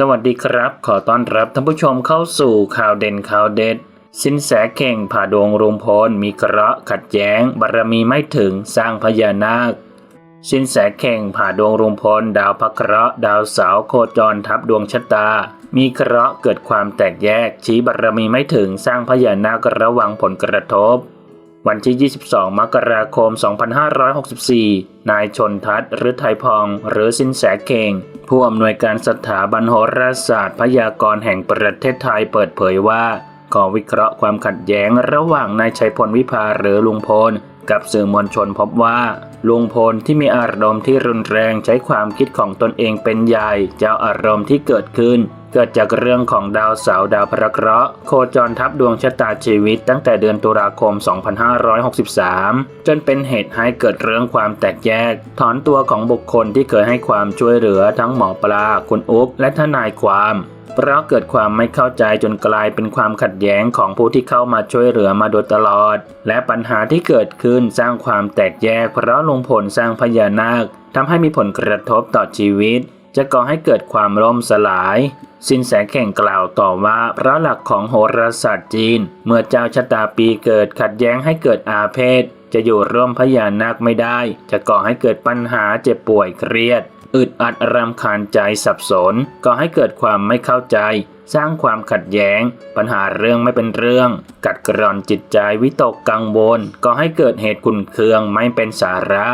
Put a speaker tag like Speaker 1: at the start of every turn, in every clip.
Speaker 1: สวัสดีครับ ขอต้อนรับท่านผู้ชมเข้าสู่ข่าวเด่นข่าวเด็ด สินแสเข่งผ่าดวงรุมพล มีเคราะห์ขัดแย้ง บารมีไม่ถึงสร้างพญานาค สินแสเข่งผ่าดวงรุมพล ดาวพระเคราะห์ดาวเสาร์โคจรทับดวงชะตา มีเคราะห์เกิดความแตกแยก ชี้บารมีไม่ถึงสร้างพญานาคระวังผลกระทบ วันที่ 22 มกราคม 2564 นายชนทัศน์หรือไทยพอง หรือสินแสเข่งผู้อำนวยการสถาบันโหราศาสตร์พยากรณ์แห่งประเทศไทยเปิดเผยว่าก่อวิเคราะห์ความขัดแย้งระหว่างนายชัยพลวิภาหรือลุงพล กับสื่อมวลชนพบว่า ลุงพลที่มีอารมณ์ที่รุนแรงใช้ความคิดของตนเองเป็นใหญ่เจ้าอารมณ์ที่เกิดขึ้น เกิดจากเรื่องของดาวเสาร์ดาวพระเคราะห์โคจรทับดวงชะตาชีวิตตั้งแต่เดือนตุลาคม 2563 จนเป็นเหตุให้เกิดเรื่องความแตกแยก ถอนตัวของบุคคลที่เคยให้ความช่วยเหลือทั้งหมอปลา คุณอุ๊บและทนายความเพราะเกิดความไม่เข้าใจจนกลายเป็นความขัดแย้งของผู้ที่เข้ามาช่วยเหลือมาโดยตลอด และปัญหาที่เกิดขึ้นสร้างความแตกแยก เพราะลุงพลสร้างพญานาคทำให้มีผลกระทบต่อชีวิต จะก่อให้เกิดความล่มสลาย สินแสแข่งกล่าวต่อว่าพระหลักของโหราศาสตร์จีน เมื่อเจ้าชะตาปีเกิดขัดแย้งให้เกิดอาเพศ จะอยู่ร่วมพญานาคไม่ได้ จะก่อให้เกิดปัญหาเจ็บป่วยเครียด อึดอัดรำคาญใจสับสน ก่อให้เกิดความไม่เข้าใจ สร้างความขัดแย้ง ปัญหาเรื่องไม่เป็นเรื่อง กัดกร่อนจิตใจวิตกกังวลก่อให้เกิดเหตุขุนเคืองไม่เป็นสาระ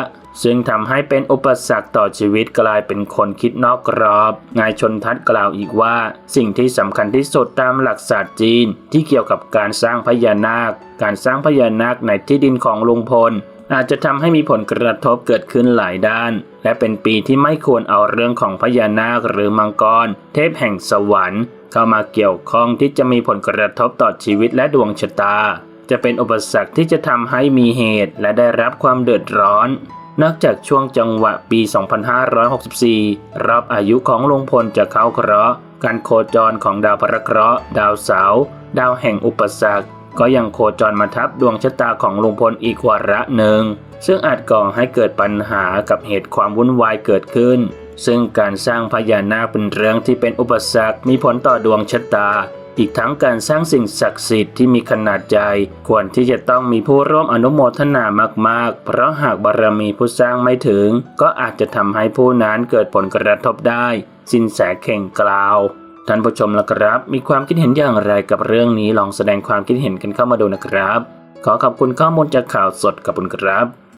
Speaker 1: ซึ่งทำให้เป็นอุปสรรคต่อชีวิตกลายเป็นคนคิดนอกกรอบ นายชนทัศน์กล่าวอีกว่า สิ่งที่สำคัญที่สุดตามหลักศาสตร์จีน ที่เกี่ยวกับการสร้างพญานาค การสร้างพญานาคในที่ดินของลุงพล อาจจะทำให้มีผลกระทบเกิดขึ้นหลายด้าน และเป็นปีที่ไม่ควรเอาเรื่องของพญานาคหรือมังกร เทพแห่งสวรรค์ เข้ามาเกี่ยวข้องที่จะมีผลกระทบต่อชีวิตและดวงชะตา จะเป็นอุปสรรคที่จะทำให้มีเหตุและได้รับความเดือดร้อน นอกจากช่วงจังหวะปี 2564 รอบอายุของลุงพลจะเข้าเคราะห์การโคจรของดาวพระเคราะห์ ดาวเสาร์ดาวแห่งอุปสรรค ก็ยังโคจรมาทับดวงชะตาของลุงพลอีกวาระหนึ่ง ซึ่งอาจก่อให้เกิดปัญหากับเหตุความวุ่นวายเกิดขึ้น ซึ่งการสร้างพญานาคเป็นเรื่องที่เป็นอุปสรรคมีผลต่อดวงชะตา อีกทั้งการสร้างสิ่งศักดิ์สิทธิ์ที่มีขนาดใหญ่ควรที่จะต้องมีผู้ร่วมอนุโมทนามากๆ เพราะหากบารมีผู้สร้างไม่ถึง ก็อาจจะทำให้ผู้นั้นเกิดผลกระทบได้ สินแสเข่งกล่าวท่านผู้ชมละครับ มีความคิดเห็นอย่างไรกับเรื่องนี้ลองแสดงความคิดเห็นกันเข้ามาดูนะครับ ขอขอบคุณข้อมูลจากข่าวสดกับคุณครับ